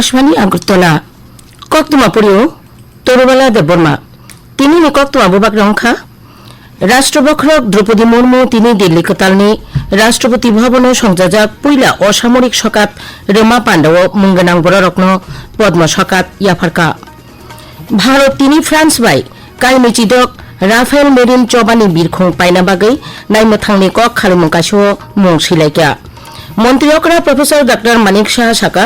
আকাশবাণী আগরতলা। কক্তমা পড়িও তরুবালা দেববর্মা তিনি কক্তমা বুবাক রংখা রাষ্ট্রবক্ষক দ্রৌপদী মুর্মু তিনি দিল্লি কতালনি। রাষ্ট্রপতি ভবন সংযাজক পুইলা অসামরিক সকাত রেমা পাণ্ডব মুঙ্গনাং বড়রত্ন পদ্ম সকাত ইয়াফারকা ভারত তিনি ফ্রান্স বাই। কাইমিচিদক রাফেল মেরিন চবানি বিরখং পাইনা বাগৈ। নাইমথাংনি কক খালিমুকাশো মুং সিলাইকা মন্ত্রী অকরা প্রফেসর ডক্টর মানিক সাহা সাকা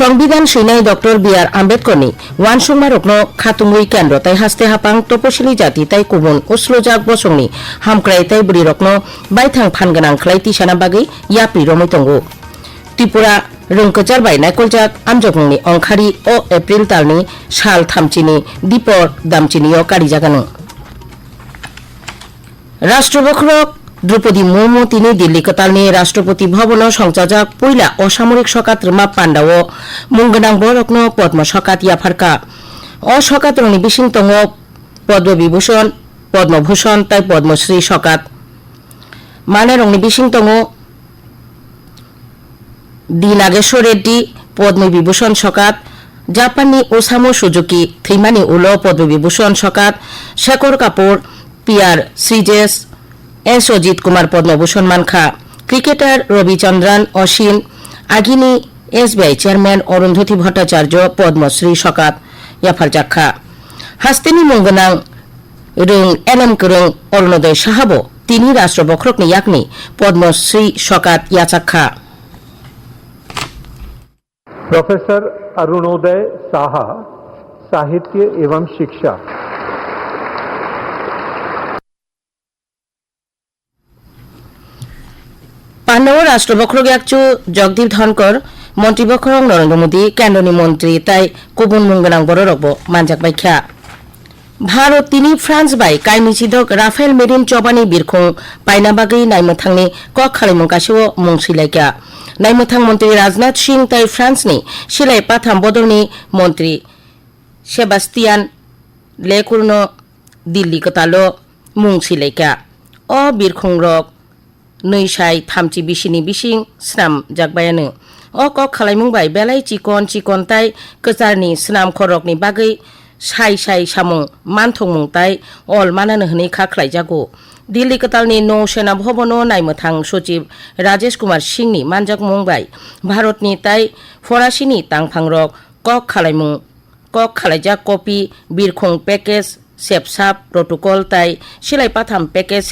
সংবিধান সেনাই ডক্টর বি আর আম্বেদকর আম্বেদকরনি ওয়ান সুংমা রকন খাতুমুই কেন্দ্র, তাই হাস্তে হাপাং তপশিলি জাতি, তাই কুমুন জাগ বসংনি, হামক্রাই তাই বুড়ি রকন বাইথাং ফানগোনাং খ্লাই তিসানা বাগै ইয়াপি রমৈ ত্রিপুরা রোংকচার বাই নাইকলজাক আমজকংনি অংখারি ও এপ্রিল তালনি, শাল থামচিনি, দীপর দামচিনি ও কারি জাগানো। রাষ্ট্রবক্রক দ্রৌপদী মুর্মু, তিনি দিল্লি কতালনি রাষ্ট্রপতি ভবন সংচাজক পইলা অসামরিক সকাত রমা পাণ্ডাও, মুঙ্গনাং বরকন পদ্ম সকাত ইয়াফারকা অ সকাত রংনি বিসিং তঙ্গ পদ্মবিভূষণ পদ্মভূষণ তাই পদ্মশ্রী সকাত মানে রংনি বিসিং তঙ্গ ডি নাগেশ্বর রেড্ডি পদ্মবিভূষণ সকাত জাপানি ওসামু সুজুকি, থৈমানি উল Padma Vibhushan সকাত Shekhar Kapur P R Sreejesh S Ajith Kumar Padma Bhushan মানখা cricketer Ravichandran Ashwin আগিনী SBI chairman Arundhati Bhattacharya Padma Shri সকাত ইয়াফার জাক্ষা হাস্তেনি মঙ্গনাং রং এলম করং অরুণোদয় সাহাব তিনি রাষ্ট্রবক্রকনি ইয়াকনি পদ্মশ্রী সকাত ইয়াচাক্ষা प्रोफेसर अरुणोदय साहा साहित्य एवं शिक्षा পান্ডব রাষ্ট্রবক্র গ্যাকচু জগদীপ ধনকর মন্ত্রীবক্রং নরেন্দ্র মোদী কেন্দ্রনি মন্ত্রী, তাই কুবুন মুঙ্গনাং বড় রব মানজাক বাইখ্যা ভারত তিনি, ফ্রান্স বাই কাইমিচিদক রাফেল মেরিন চবানি বিরখং, পাইনাবাগৈ নাইমথাংনি কক খালিমুং কাশিও মুং সিলাইকা নাইমথাং মন্ত্রী রাজনাথ সিং, তাই ফ্রান্সনি সিলাই পাথাম বদলনি মন্ত্রী সেবাস্তিয়ান লেকুর্ন দিল্লি কতালো মুং সিলাইকা অ বিরখং রক नैसाय थामथि बिसिनि बिसिं स्नाम जागबायानो अ क खालायमुंबाय बेलाय चिकन चिकन ताय कोचारनि स्नाम खरकनि बागै साय साय सामुं मानथंमुं ताय अल मानानो हनै खाख्लाय जागो दिल्ली कतालनि नौ सेना भवन नायमोथां सचिब राजेश कुमार सिंनि मानजाक मुंबाय भारतनि ताय फरासिनि तांफां रक कक खालायमुं कक खालायजाक कपि बिरखं पेकेज सेबसाब प्रटकल ताय सिलाय पाथाम package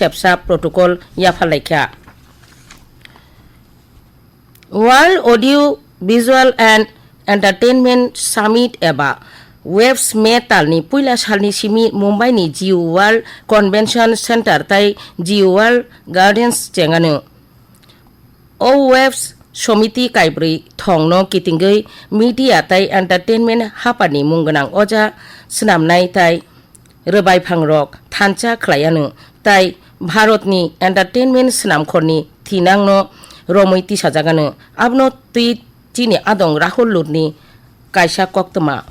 World Audio Visual and Entertainment Summit এবা ওয়েবস মে তালনি পয়লা সালনি সিমি মুম্বাইনি জিও ওয়ার্ল্ড কনভেনশন সেন্টার তাই জিও ওয়ার্ল্ড গার্ডেন্স চেঙ্গানো ও ওয়েবস সমিতি কাইব্রি থংনো কিটিংগৈ মিডিয়া তাই এন্টারটেনমেন্ট হাপানি মুংগনাং অজা স্নামনাই তাই রক থানচা খ্লায়ানো তাই ভারতনি এন্টারটেনমেন্ট স্নামখরনি থিনাংনো ᱨᱚᱢᱚᱭᱛᱤ ᱥᱟᱡᱟᱜᱟᱱᱚ ᱟᱵᱱᱚ ᱛᱤ ᱪᱤᱱᱮ ᱟᱫᱚᱝ ᱨᱟᱦᱩᱞ ᱞᱩᱨᱱᱤ ᱠᱟᱭᱥᱟ ᱠᱚᱠᱛᱢᱟ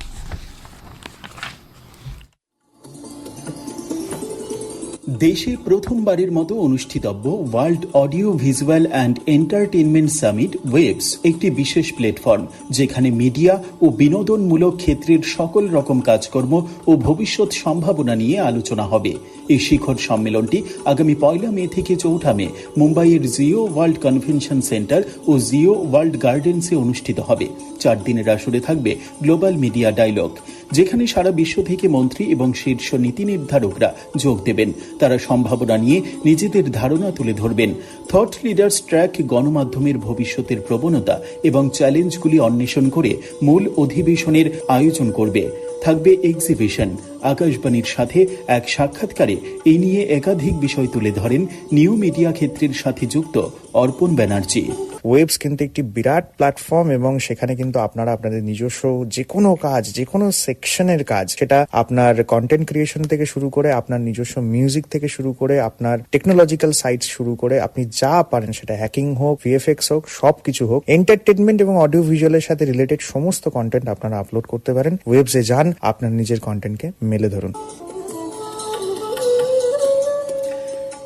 দেশে প্রথমবারের মতো অনুষ্ঠিতব্য World Audio Visual and Entertainment Summit WAVES, একটি বিশেষ প্ল্যাটফর্ম যেখানে মিডিয়া ও বিনোদনমূলক ক্ষেত্রের সকল রকম কাজকর্ম ও ভবিষ্যৎ সম্ভাবনা নিয়ে আলোচনা হবে। এই শিখর সম্মেলনটি আগামী পয়লা মে থেকে চৌঠা মে মুম্বাইয়ের জিও ওয়ার্ল্ড কনভেনশন সেন্টার ও জিও ওয়ার্ল্ড গার্ডেন্সে অনুষ্ঠিত হবে। চার দিনের আসরে থাকবে গ্লোবাল মিডিয়া ডায়লগ। যেখানে সারা বিশ্ব থেকে মন্ত্রী এবং শীর্ষ নীতি নির্ধারকরা যোগ দেবেন। তারা সম্ভাবনা নিয়ে নিজেদের ধারণা তুলে ধরবেন। থট লিডার্স ট্র্যাক গণমাধ্যমের ভবিষ্যতের প্রবণতা এবং চ্যালেঞ্জগুলি অন্বেষণ করে মূল অধিবেশনের আয়োজন করবে। থাকবে এক্সিবিশন আকাশবাণীর সাথে এক সাক্ষাৎকারে এই নিয়ে একাধিক বিষয় তুলে ধরেন নিউ মিডিয়া ক্ষেত্রের সাথে যুক্ত অর্পণ ব্যানার্জি। ওয়েবস কিন্তু একটি বিরাট প্ল্যাটফর্ম এবং সেখানে কিন্তু আপনারা আপনাদের নিজস্ব যে কোনো কাজ যে কোনো সেকশনের কাজ, সেটা আপনার কন্টেন্ট ক্রিয়েশন থেকে শুরু করে আপনার নিজস্ব মিউজিক থেকে শুরু করে আপনার টেকনোলজিক্যাল সাইটস শুরু করে আপনি যা পারেন সেটা হ্যাকিং হোক ভিএফএক্স হোক সব কিছু হোক এন্টারটেনমেন্ট এবং অডিও ভিজুয়ালের সাথে রিলেটেড সমস্ত কন্টেন্ট আপনারা আপলোড করতে পারেন। ওয়েবসে যান, আপনার নিজের কন্টেন্টকে মেলে ধরুন।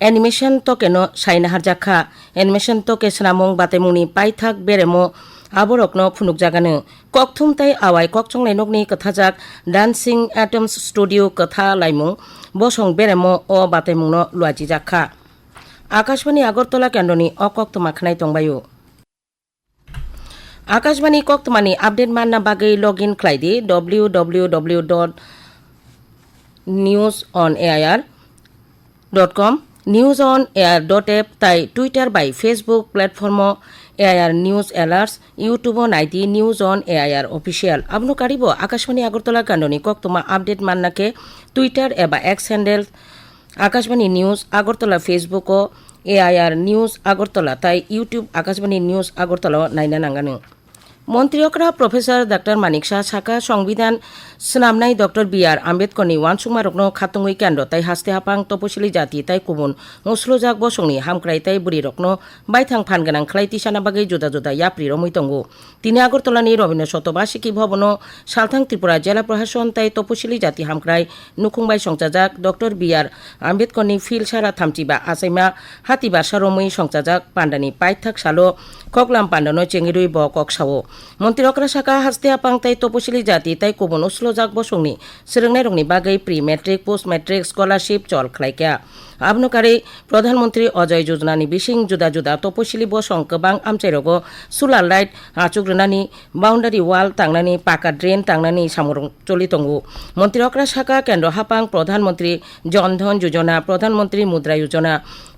애니메이션 떡에너 사이나하 자카 애니메이션 떡에 스나몽 바테무니 파이탁 베레모 아보럭너 푸눅자가는 꺽툼따이 아와이 꺽종래 কথা 끝하작 ডান্সিং অ্যাটমস স্টুডিও কথা লাইমু বসং বেরেমো ও বাতেমুন লুয়াজি জাখা আকাশবাণী আগরতলা কেন্দ্রনি অকক্ত মাখনাই তংবায়ু আকাশবাণী কক্তমানি আপডেট মান্না বাগে log in খ্লাইদি W W W dot news on AIR dot com news on air dot app তাই Twitter by Facebook platform AIR news alerts YouTube নাইদি news on AIR official. আপনো কারিব, আকাশবাণী আগরতলা কাণ্ডনি কক্তমা আপডেট মান্নাকে টুইটার এবা X handle Akashvani news Agartala Facebook AIR news Agartala, তাই YouTube, Akashvani news Agartala নাইনা নাঙ্গানো। মন্ত্রীকরা প্রফেসর ডাক্তার মানিক শাহ সাকা সংবিধান স্নামনাই ডক্টর বি আর আম্বেদকরনি ওয়ানসুমা রকনো খাতঙ্গই কেন্দ্র, তাই হাস্তে হাপাং তপশিলি জাতি, তাই কুবুন মুসলুজাক বসংনি হামক্রাই তাই বুড়ি রকনো বাইথাং ফান ফানগানাং খালাই তিসানা বাগै জুদা জুদা ইয়াপ্রি রমৈ তঙ্গু তিনি আগরতলানি রবীন্দ্র শতবার্ষিকী ভবন সালথাং ত্রিপুরা জেলা প্রশাসন, তাই তপশিলি জাতি হামক্রাই নুখুংবাই সংচাজাক ডক্টর বি আর আম্বেদকরনি ফিল সারা থামচিবা আসাইমা, হাতিবা সারমৈ সংচাজাক পান্ডানি পাইথাক সালো ককলাম পান্ডানো চেঙ্গিরুই ব ককসাও মন্ত্রীরকরা শাখা হাস্তে আপাং তাই তপশিলি জাতি তাই কুবন উসলজাক বসংনি। সিরংনাই রংনি বাগै pre matric post matric scholarship, চল খালাইকা আবনকারী প্রধানমন্ত্রী অজয় যোজনানি বিশিং জুদা জুদা তপশিলি বসং গোबां আমচাইরগো সুলার লাইট আচুগ্রনানি বাউন্ডারি ওয়াল তাংনানি পাকা ড্রেন তাংনানি সামরং চলি তঙ্গু। মন্ত্রীরকরা শাখা কেন্দ্র হাপাং প্রধানমন্ত্রী জনধন যোজনা, প্রধানমন্ত্রী মুদ্রা যোজনা,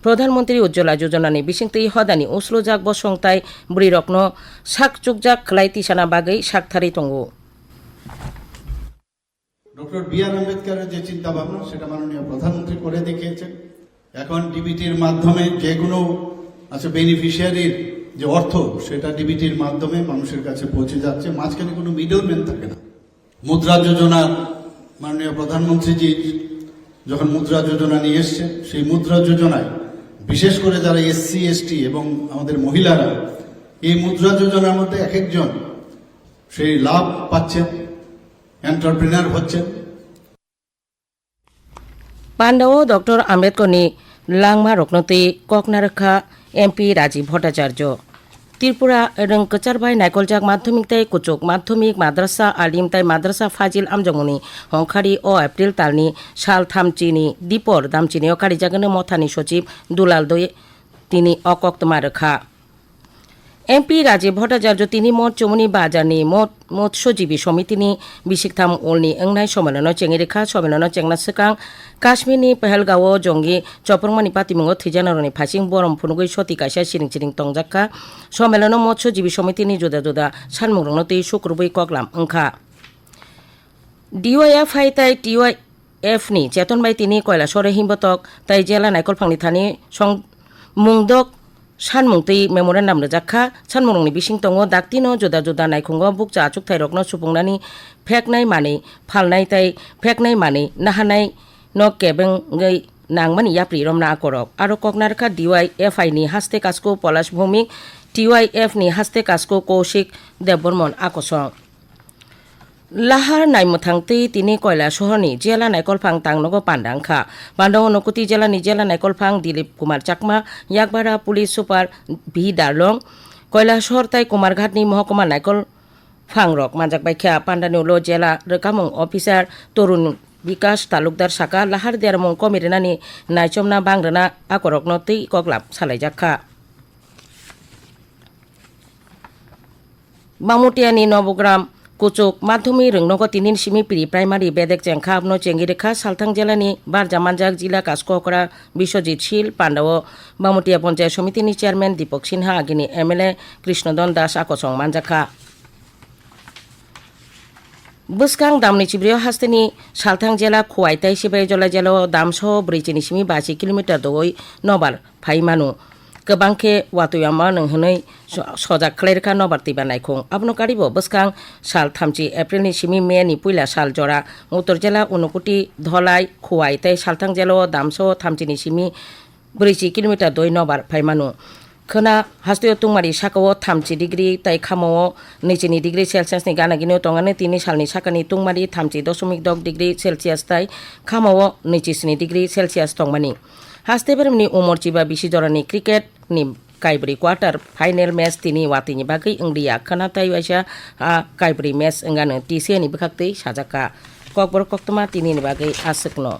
প্রধানমন্ত্রী উজ্জ্বলা যোজনানি বিশিংতই হদানি উসলজাক বসং তাই বুড়ি রত্ন শাক চুকজাক খালাই তিসানা বাগै তঙ্গু ডক্টর বি আর আম্বেদকারের যে চিন্তা ভাবনা সেটা মাননীয় প্রধানমন্ত্রী করে দেখিয়েছেন। এখন ডিবিটির মাধ্যমে যে কোনো আচ্ছা বেনিফিশিয়ারির যে অর্থ, সেটা ডিবিটির মাধ্যমে মানুষের কাছে পৌঁছে যাচ্ছে। মাঝখানে কোনো মিডলম্যান থাকে না। মুদ্রা যোজনা, মাননীয় প্রধানমন্ত্রীজি যখন মুদ্রা যোজনা নিয়ে এসছে সেই মুদ্রা যোজনায় বিশেষ করে যারা এসসি, এসটি এবং আমাদের মহিলারা এই মুদ্রা যোজনার মধ্যে এক একজন সেই লাভ পাচ্ছেন এন্টারপ্রিনার হচ্ছেন। পাণ্ডাও ডক্টর আম্বেদকরনি লাংমা রকনতে ককনারখা এমপি রাজীব ভট্টাচার্য। ত্রিপুরা রং কচারবাই নাইকলজাক মাধ্যমিক তাই কুচুক মাধ্যমিক মাদ্রাসা, আলিম তাই মাদ্রাসা, ফাজিল আমজমনি, হংখারি ও এপ্রিল তালনি সাল থামচিনি, দীপর দামচিনি অকারি জাগানো মথানি সচিব, দুলাল দই তিনি অকক্তমা রেখা এমপি রাজীব ভট্টাচার্য, তিনি মঠ চমুনি বাজারনি মঠ, মৎস্যজীবী সমিতিনি বিশিকথাম উলনি ওংনাই সম্মেলন চেঙিরেখা সম্মেলন চেংনা সেকাং কাশ্মীরনি পেহেলগাঁও, জঙ্গি চপরমানি পাতিমুঙ্গ থিজানারনি ফাইসিং বরম ফুনুগৈ সতি কাইসা সিরিং সিরিং তংজাক্কা সম্মেলন, মৎস্যজীবী সমিতিনি জুদা জুদা সানমুংরংনো তৈ শুক্রবৈ কগলাম ওংখা ডিওয়াইএফ হাই তাই টিওয়াই এফ নি, চেতনবাই, তিনি কয়লাসরে হিমবতক, তাই জেলা নাইকলফাংনি থানি 산몽떼이 메모란 남르 자카 산몽롱니 비싱동어 닥티노 조다조다 나이콩고 북자 아축 타이럭노 수봉나니 팩나이 마니 팔나이 타이 팩나이 마니 나하나이 너 깨뱅 의 নাংমানি ইয়া প্রিরম না করক আৰু ককনারখা ডিৱাই এফ আই নি হাস্তে কাজকো পলাশ ভৌমিক টিৱাই এফ নি হাস্তে কাজকো কৌশিক দেৱবৰ্মন আকসং লাহার নাইমথাংতি তিনি কয়লা শহরনি জেলা নাইকলফাং তাংনগো পান্ডাংখা পান্ডাও নকুতি জেলানি জেলা নাইকলফাং দিলীপ কুমার চাকমা ইয়াকবারা পুলিশ সুপার ভি দারলং কয়লা শহর তাই কুমারঘাটনি মহকুমা নাইকল ফাংরক মানজাক বাইখ্যা পান্ডানিউলো জেলা রকামং অফিসার তরুণ বিকাশ তালুকদার শাখা লাহার দেয়ারমং কমিরেনানি নাইচমনা বাংরেনা আকরকনো তৈ কগলাপ সালাইজাখা বামুটিয়ানি নবগ্রাম কুচুক, মাধ্যমিক রংনগ তিনিন সিমি পিরি প্রাইমারি, বেদেক চেংখা আপনো চেঙ্গিরেখা, সালথাং জেলানি বারজামানজাক জিলা কাসকরা বিশ্বজিৎ শীল, পাণ্ডাও। বামুটিয়া পঞ্চায়েত সমিতিনি চেয়ারম্যান দীপক সিনহা, আগিনি এমএলএ কৃষ্ণদন দাস, আকসং মানজাখা। বুসকাং দামনি চিব্রিয় হাস্তেনি সালথাং জেলা খোয়াইতাই সিবাই জলা জেলা দামসহ ব্রিচিনি সিমি বাসি কিলোমিটার দই নবার ফাইমানু। kebangke watu yama neng henai soja kler ka no barti banai khong abno kari bo buskang sal thamchi april ni simi me ni puila sal jora utor jela unukuti dholai khuai tai saltang jelo damso thamchi ni simi burichi kilometer doi no bar phaimanu khona hastio tungmari sakao thamchi degree tai khamao nichini degree celsius ni gana gino tongane tini salni sakani tungmari thamchi 0.2 degree celsius tai khamao nichini degree celsius tongmani হাসতে বেরমনি উমর চিবা বিশি জরানি cricket নি কাইব্রি quarter final match তিনি ওয়াতিনি বাকি ইংডিয়া খানা তাই বাইসা কাইব্রি ম্যাচ ইঙ্গানো টিসিয়ানি বখাক্তেই সাজাকা। ককবর কক্তমা তিনি বাকি আসুকনো